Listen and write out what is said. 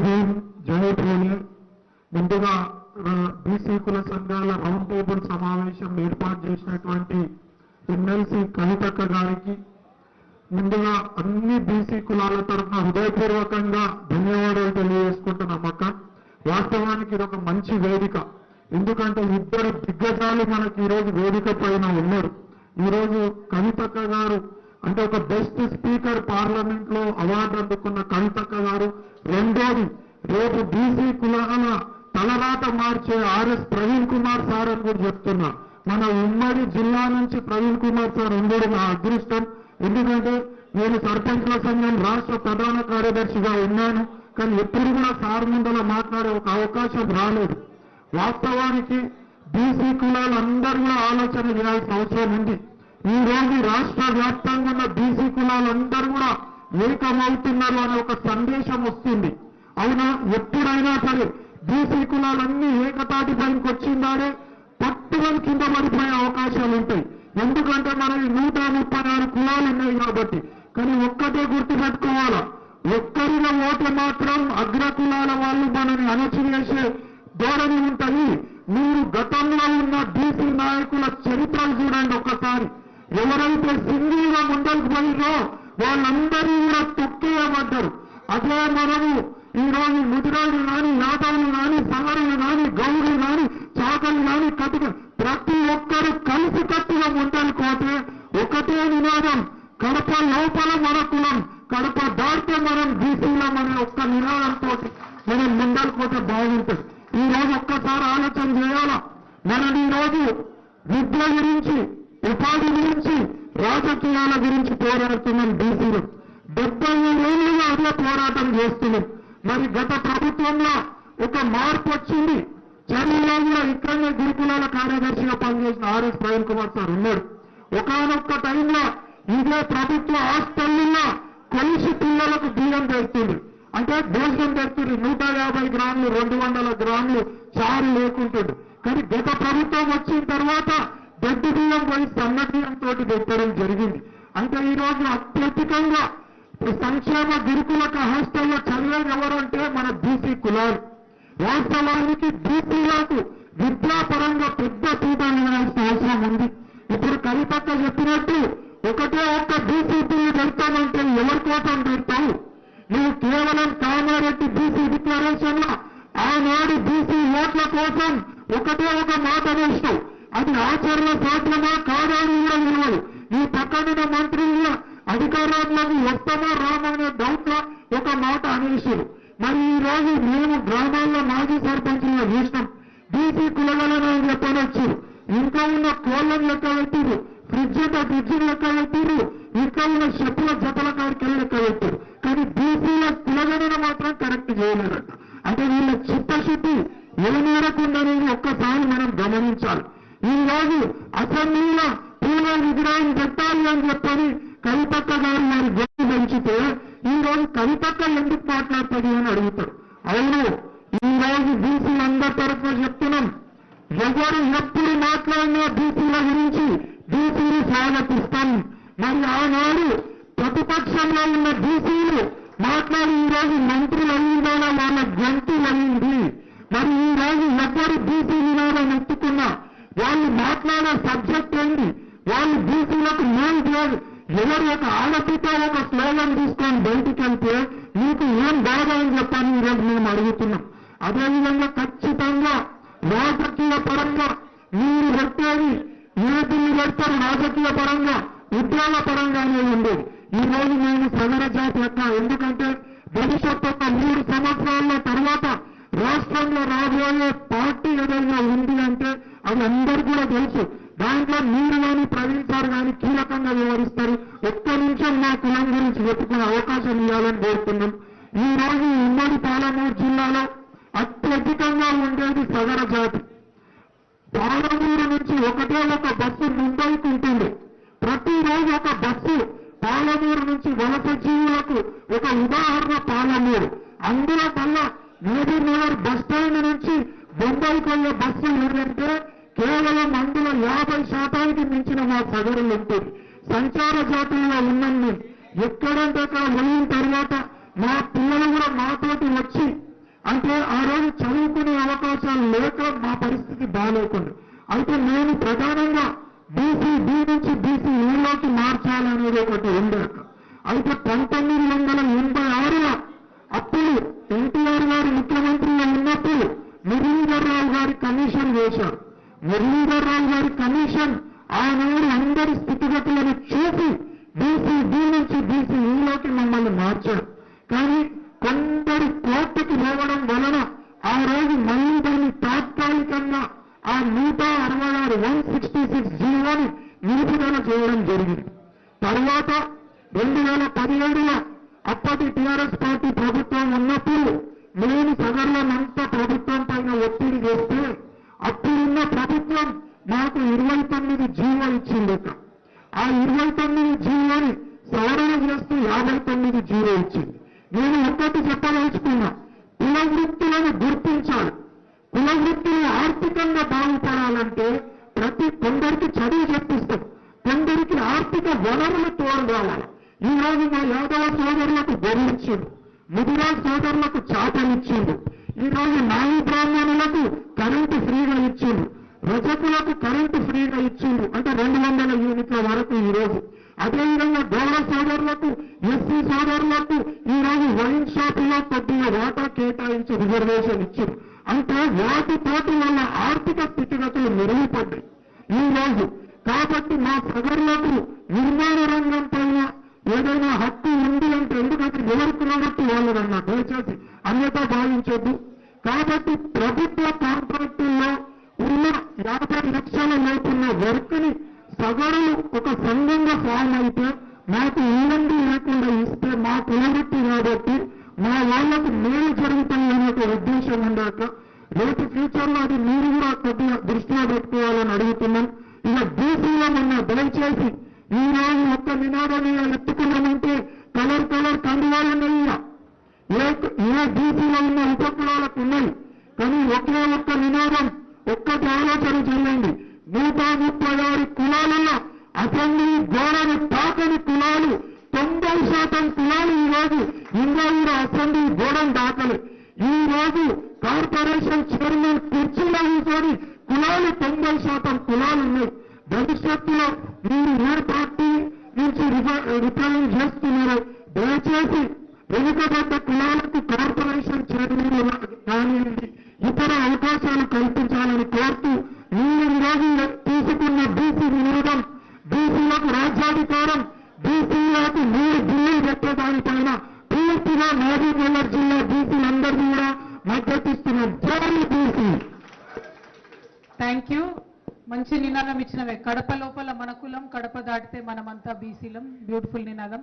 భీమ్ జై ముందుగా బీసీ కుల సంఘాల రౌండ్ టేబుల్ సమావేశం ఏర్పాటు చేసినటువంటి ఎమ్మెల్సీ కవితక్క గారికి ముందుగా అన్ని బీసీ కులాల తరఫున హృదయపూర్వకంగా ధన్యవాదాలు తెలియజేసుకుంటున్నాం అక్క. వాస్తవానికి ఇది ఒక మంచి వేదిక. ఎందుకంటే ఇద్దరు దిగ్గజాలు మనకి ఈరోజు వేదిక పైన ఉన్నారు. ఈరోజు కవితక్క గారు అంటే ఒక బెస్ట్ స్పీకర్ పార్లమెంట్లో అవార్డు అందుకున్న కవితక్క గారు. రెండోది రేపు బీసీ కులాల తలరాట మార్చే ఆర్ఎస్ ప్రవీణ్ కుమార్ సార్ అని కూడా చెప్తున్నా. మన ఉమ్మడి జిల్లా నుంచి ప్రవీణ్ కుమార్ సార్ ఉండడం నా అదృష్టం. ఎందుకంటే నేను సర్పంచ్ల సంఘం రాష్ట్ర ప్రధాన కార్యదర్శిగా ఉన్నాను. కానీ ఎప్పుడు కూడా సార్ ముందర మాట్లాడే ఒక అవకాశం రాలేదు. వాస్తవానికి బీసీ కులాలందరూ కూడా ఆలోచన చేయాల్సిన అవసరం ఉంది. ఈ రోజు రాష్ట్ర వ్యాప్తంగా ఉన్న బీసీ కులాలందరూ కూడా ఏకమవుతున్నారు అనే ఒక సందేశం వస్తుంది. అవునా ఎప్పుడైనా సరే బీసీ కులాలన్నీ ఏకతాటి పైకి వచ్చిందానే పట్టుకొని కింద పడిపోయే అవకాశాలు ఉంటాయి. ఎందుకంటే మనకి నూట ముప్పై నాలుగు కులాలు ఉన్నాయి కాబట్టి. కానీ ఒక్కటే గుర్తుపెట్టుకోవాలా? ఒక్కరిన ఓటు మాత్రం అగ్ర కులాల వాళ్ళు మనని అణచివేసే ధోరణి ఉంటది. మీరు గతంలో ఉన్న బీసీ నాయకుల చరిత్రలు చూడండి ఒక్కసారి ఎవరైతే సింగిల్గా ముందరికి పోయినో వాళ్ళందరూ కూడా తొక్కేయబడ్డారు. అదే మనము ఈరోజు రోజు ముదిరాజులు కానీ యాదవులు కానీ సవరులు కానీ గౌరులు కానీ చాకలు కానీ కటుక ప్రతి ఒక్కరూ కలిసి కట్టుగా ముందరికి పోతే ఒకటే నినాదం కడప లోపల మన కులం కడప దాటితే మనం బీసీలం అనే ఒక్క నినాదంతో మనం ముందరికి పోతే బాగుంటుంది. ఈ రోజు ఒక్కసారి ఆలోచన చేయాలా? మనం ఈ రోజు విద్య గురించి ఉపాధి గురించి రాజకీయాల గురించి పోరాడుతున్నాం బీసీలు. డెబ్బై ఏళ్ళుగా అదే పోరాటం చేస్తున్నాం. మరి గత ప్రభుత్వంలో ఒక మార్పు వచ్చింది. చర్యలో కూడా ఇక్కడనే గురుకులాల కార్యదర్శిగా పనిచేసిన ఆర్ఎస్ ప్రవీణ్ కుమార్ సార్ ఉన్నాడు ఒకనొక్క టైంలో ఇదే ప్రభుత్వ హాస్టల్లో కొలిసి పిల్లలకు బియ్యం పెడుతుంది అంటే భోజనం పెడుతుంది నూట యాభై గ్రాములు రెండు వందల గ్రాములు చారు లేకుంటుంది కానీ గత ప్రభుత్వం వచ్చిన తర్వాత దొడ్డు బియ్యం పోయి సన్న బియ్యంతో పెట్టడం జరిగింది. అంటే ఈ రోజు అత్యధికంగా సంక్షేమ గురుకులక హాస్టల్లో చదివేది ఎవరంటే మన బీసీ కులాలు. వాస్తవానికి బీసీలకు విద్యాపరంగా పెద్ద పీఠాలు వేయాల్సిన అవసరం ఉంది. ఇప్పుడు కవితక్క చెప్పినట్టు ఒకటే ఒక్క బీసీ బిల్లు పెడతామంటే ఎవరి కోసం పెడతావు? నువ్వు కేవలం కామారెడ్డి బీసీ డిక్లరేషన్లో ఆనాడు బీసీ ఓట్ల కోసం ఒకటే ఒక మాట వేస్తావు. అది ఆచరణ సాధ్యమా కాదా అని కూడా వినవదు నీ పక్కన మంత్రి అధికారంలోకి వస్తామా రామా అనే డౌట్ ఒక మాట అనేసారు మరి ఈ రోజు మేము గ్రామాల్లో మాజీ సర్పంచులుగా చూసినాం. బీసీ కులగలను చెప్పని వచ్చారు. ఇంకా ఉన్న కోళ్ళను లెక్క పెట్టారు ఫ్రిడ్జ్ అంటే ఫ్రిడ్జ్ లెక్క పెట్టారు ఇంకా ఉన్న చెప్పుల జతల కాడికి లెక్క పెట్టారు. కానీ బీసీల కులగణన మాత్రం కరెక్ట్ చేయలేదంట. అంటే వీళ్ళ చిత్తశుద్ధి ఏ మేరకు ఉందనేది ఒక్కసారి మనం గమనించాలి. ఈ అసెంబ్లీలో పూల విగ్రహం పెట్టాలి అని చెప్పని కవిపక్క గారు వారి గొప్ప పెంచితే ఈ రోజు ఎందుకు మాట్లాడుతుంది అని అడుగుతారు అవును ఈ రోజు బీసీలందరి తరఫున చెప్తున్నాం. ఎవరు ఎప్పుడు మాట్లాడినా బీసీల గురించి బీసీలు స్వాగతిస్తాం. మరి ఆనాడు ప్రతిపక్షంలో ఉన్న బీసీలు మాట్లాడి ఈరోజు మంత్రులు అయిందోనా వాళ్ళ గంతులు అయింది మరి ఈరోజు ఎవరు బీసీ వినాలని ఎత్తుకున్నా వాళ్ళు మాట్లాడే సబ్జెక్ట్ ఏంటి వాళ్ళు బీసీలకు ఏం లేదు ఎవరు ఒక ఆడపిత ఒక స్లోగన్ తీసుకొని బయటికి వెళ్తే మీకు ఏం బాధ అని చెప్పని ఈరోజు మేము అడుగుతున్నాం. అదేవిధంగా ఖచ్చితంగా రాజకీయ పరంగా మీరు పెట్టేది ఏ బిల్లు పెడతారు రాజకీయ పరంగా ఉద్యోగ పరంగానే ఉండేది ఈ రోజు నేను సదర జాతి యొక్క ఎందుకంటే భవిష్యత్తు యొక్క మూడు సంవత్సరాల తర్వాత రాష్ట్రంలో రాబోయే పార్టీ ఏదైనా ఉంది అంటే అది అందరు కూడా తెలుసు. దాంట్లో మీరు కానీ ప్రవీణ్ సార్ కానీ కీలకంగా వ్యవహరిస్తారు. ఒక్క నిమిషం మా కులం గురించి చెప్పుకునే అవకాశం ఇవ్వాలని కోరుతున్నాం. ఈ రోజు ఉమ్మడి పాలమూరు జిల్లాలో అత్యధికంగా ఉండేది సగర జాతి. పాలమూరు నుంచి ఒకటే ఒక బస్సు ముంబైకి ఉంటుంది. ప్రతిరోజు ఒక బస్సు పాలమూరు నుంచి వలస జీవులకు ఒక ఉదాహరణ పాలమూరు. అందులో మళ్ళా నేబీ నగర్ బస్ స్టాండ్ నుంచి బొంబాయికి వెళ్ళే బస్సు ఏంటంటే కేవలం అందులో యాభై శాతానికి మించిన మా సగరులు ఉంటుంది సంచార జాతుల్లో ఉన్నాం ఎక్కడంటే అక్కడ వెళ్ళిన తర్వాత మా పిల్లలు కూడా మాతోటి వచ్చి అంటే ఆ రోజు చదువుకునే అవకాశాలు లేక మా పరిస్థితి బాగాలేకుండా. అయితే నేను ప్రధానంగా బీసీ బి నుంచి బీసీ ఏలోకి మార్చాలనేది ఒకటి ఉండే అయితే పంతొమ్మిది వందల ఎనభై మురళీధర్రావు గారి కమిషన్ ఆనాడు అందరి స్థితిగతులను చూసి బీసీ బి నుంచి బీసీ ఈలోకి e మమ్మల్ని మార్చారు కానీ కొందరు కోర్టుకి పోవడం వలన ఆ రోజు మళ్ళీ దాన్ని తాత్కాలికంగా ఆ నూట అరవై ఆరు వన్ సిక్స్టీ సిక్స్ జీవోని నిలుపుదల చేయడం జరిగింది. తర్వాత రెండు వేల పదిహేడులో అప్పటి టీఆర్ఎస్ పార్టీ ప్రభుత్వం ఉన్నప్పుడు నేను సగర్లనంతా ప్రభుత్వం పైన ఒత్తిడి చేస్తే అప్పుడున్న ప్రభుత్వం మాకు ఇరవై తొమ్మిది జీవో ఇచ్చింది ఆ ఇరవై తొమ్మిది జీవోని సవరణ చేస్తూ యాభై తొమ్మిది జీవో ఇచ్చింది. నేను ఒక్కటి చెప్పదలుచుకున్నా కుల వృత్తులను గుర్తించాలి. కుల వృత్తులు ఆర్థికంగా బాగుపడాలంటే ప్రతి కొందరికి చదువు చెప్పిస్తాం. కొందరికి ఆర్థిక వనరులు తోడు రావాలి ఈ రోజు మా యాదవ సోదరులకు గొర్రెలు ఇచ్చిండు. ముదిరాజ్ సోదరులకు చేపలు ఈరోజు ఈ బ్రాహ్మణులకు కరెంటు ఫ్రీగా ఇచ్చిండు. రజకులకు కరెంటు ఫ్రీగా ఇచ్చిండు. అంటే రెండు వందల యూనిట్ల వరకు ఈ రోజు అదేవిధంగా గౌడ సోదరులకు ఎస్సీ సోదరులకు ఈరోజు వైన్ షాపులో కొద్దిగా వాటా కేటాయించి రిజర్వేషన్ ఇచ్చింది అంటే వాటి తోటి వల్ల ఆర్థిక స్థితిగతులు మెరుగుపడ్డాయి. ఈ కాబట్టి మా సగర్లకు నిర్మాణ రంగం పైన ఏదైనా హక్కు ఉంది అంటే ఎందుకంటే ఎవరికి కాబట్టి వాళ్ళదన్నా దయచేసి అన్యత భావించొద్దు కాబట్టి ప్రభుత్వ కాంట్రాక్టుల్లో ఉన్న యాభై లక్షల లోపున్న వర్క్ని సగరులు ఒక సంఘంగా ఫామ్ అయితే మాకు ఈవండి లేకుండా ఇస్తే మా కులవృత్తి కాబట్టి మా వాళ్ళకు మేలు జరుగుతుంది అనే ఒక ఉద్దేశం ఉండాక రేపు ఫ్యూచర్లో అది మీరు కూడా కొద్దిగా దృష్టిలో పెట్టుకోవాలని అడుగుతున్నాం. ఇక బీసీలో మొన్న దయచేసి ఈ రోజు ఒక్క నినాదం ఎత్తుకున్నామంటే కలర్ కలర్ కండువాలు ఉన్నాయి ఏ ఏ బీసీలో ఉన్న ఉపకులాలకు ఉన్నాయి. కానీ ఒకే ఒక్క నినాదం ఒక్కటి ఆలోచన చేయండి. నూట ముప్పై ఆరు కులాలలో అసెంబ్లీ గోడను తాకని కులాలు తొంభై శాతం కులాలు ఈరోజు రోజు అసెంబ్లీ గోడను దాకలే ఈ రోజు కార్పొరేషన్ చైర్మన్ కుర్చీలో కూర్చొని కులాలు తొంభై శాతం కులాలు ఉన్నాయి. భవిష్యత్తులో మీరు ఏ పార్టీ నుంచి రిప్రజెంట్ చేస్తున్నారు దయచేసి వెనుకబడ్డ కులాలకు కార్పొరేషన్ చైర్మన్ కానివ్వండి ఇతర అవకాశాలు కల్పించాలని కోరుతూ మీరు ఈరోజు తీసుకున్న బీసీ వినోదం బీసీలకు రాజ్యాధికారం బీసీలకు మూడు బిల్లులు పెట్టేదానిపైన పూర్తిగా మహబూబ్ నగర్ జిల్లా బీసీలందరినీ కూడా మద్దతిస్తున్నాం జై బీసీ థ్యాంక్ యూ మంచి నినాదం ఇచ్చినవే. కడప లోపల మన కులం కడప దాటితే మనమంతా బీసీలం. బ్యూటిఫుల్ నినాదం.